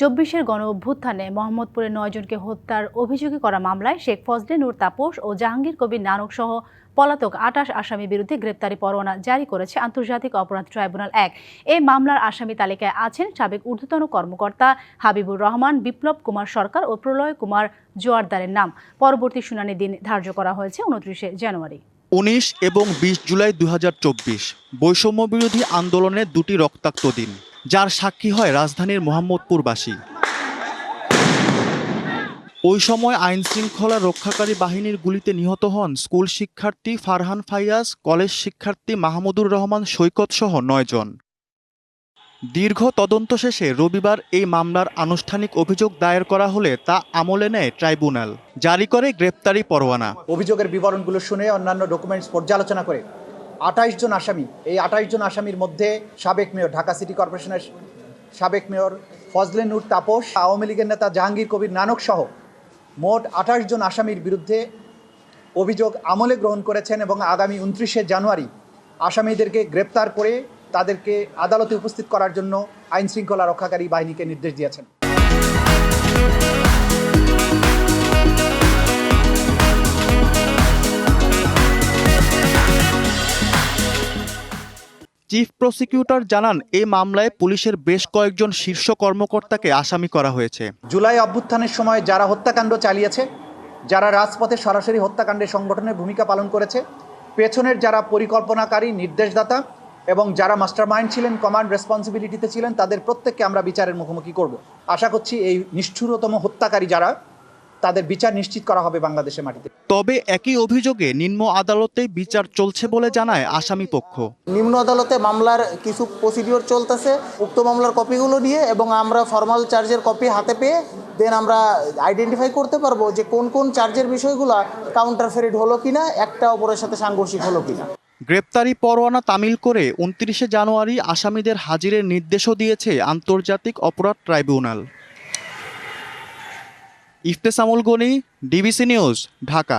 চব্বিশের গণ অভ্যুত্থানে মোহাম্মদপুরে নয়জনকে হত্যার অভিযোগে করা মামলায় শেখ ফজলে নূর তাপস ও জাহাঙ্গীর কবির নানক সহ পলাতক আটাশ আসামির বিরুদ্ধে গ্রেপ্তারি পরোয়ানা জারি করেছে আন্তর্জাতিক অপরাধ ট্রাইব্যুনাল এক। এই মামলার আসামি তালিকায় আছেন সাবেক ঊর্ধ্বতন কর্মকর্তা হাবিবুর রহমান, বিপ্লব কুমার সরকার ও প্রলয় কুমার জোয়ারদারের নাম। পরবর্তী শুনানি দিন ধার্য করা হয়েছে উনত্রিশে জানুয়ারি। উনিশ এবং বিশ জুলাই দু হাজার চব্বিশ বৈষম্য বিরোধী আন্দোলনের দুটি রক্তাক্ত দিন। যার সাক্ষী হয় রাজধানীর মোহাম্মদপুরবাসী। ওই সময় আইন শৃঙ্খলা রক্ষাকারী বাহিনীর গুলিতে নিহত হন স্কুল শিক্ষার্থী ফারহান ফাইয়াজ, কলেজ শিক্ষার্থী মাহমুদুর রহমান, সৈকত সহ নয়জন দীর্ঘ তদন্ত শেষে রবিবার এই মামলার আনুষ্ঠানিক অভিযোগ দায়ের করা হলে তা আমলে নেয় ট্রাইব্যুনাল। জারি করে গ্রেপ্তারি পরোয়ানা। অভিযোগের বিবরণগুলো শুনে অন্যান্য ডকুমেন্টস পর্যালোচনা করে আঠাইশ জন আসামি। এই আঠাইশ জন আসামির মধ্যে সাবেক মেয়র, ঢাকা সিটি কর্পোরেশনের সাবেক মেয়র ফজলে নূর তাপস, আওয়ামী লীগের নেতা জাহাঙ্গীর কবির নানক সহ মোট আঠাশ জন আসামির বিরুদ্ধে অভিযোগ আমলে গ্রহণ করেছেন এবং আগামী উনত্রিশে জানুয়ারি আসামিদেরকে গ্রেপ্তার করে তাদেরকে আদালতে উপস্থিত করার জন্য আইন শৃঙ্খলা রক্ষাকারী বাহিনীকে নির্দেশ দিয়েছেন। চিফ প্রসিকিউটর জানান এই মামলায় পুলিশের বেশ কয়েকজন শীর্ষ কর্মকর্তাকে আসামি করা হয়েছে। জুলাই অভ্যুত্থানের সময় যারা হত্যাকাণ্ড চালিয়েছে, যারা রাজপথে সরাসরি হত্যাকাণ্ডে সংগঠনের ভূমিকা পালন করেছে, পেছনের যারা পরিকল্পনাকারী নির্দেশদাতা এবং যারা মাস্টারমাইন্ড ছিলেন, কমান্ড রেসপন্সিবিলিটিতে ছিলেন, তাদের প্রত্যেককে আমরা বিচারের মুখোমুখি করব। আশা করছি এই নিষ্ঠুরতম হত্যাকারী যারা তাদের বিচার নিশ্চিত করা হবে বাংলাদেশের মাটিতে। তবে একই অভিযোগে নিম্ন আদালতে বিচার চলছে বলে জানায় আসামি পক্ষ। নিম্ন আদালতে মামলার কিছু প্রসিডিওর চলতেছে উক্ত মামলার কপিগুলো নিয়ে এবং আমরা ফর্মাল চার্জের কপি হাতে পেয়ে দেন আমরা আইডেন্টিফাই করতে পারব যে কোন কোন চার্জের বিষয়গুলো কাউন্টার ফেরিড হলো কিনা একটা অপরের সাথে সাংঘর্ষিক হলো কিনা। গ্রেপ্তারি পরোয়ানা তামিল করে উনত্রিশে জানুয়ারি আসামিদের হাজিরের নির্দেশও দিয়েছে আন্তর্জাতিক অপরাধ tribunal. Iftesamul Gani DBC news Dhaka.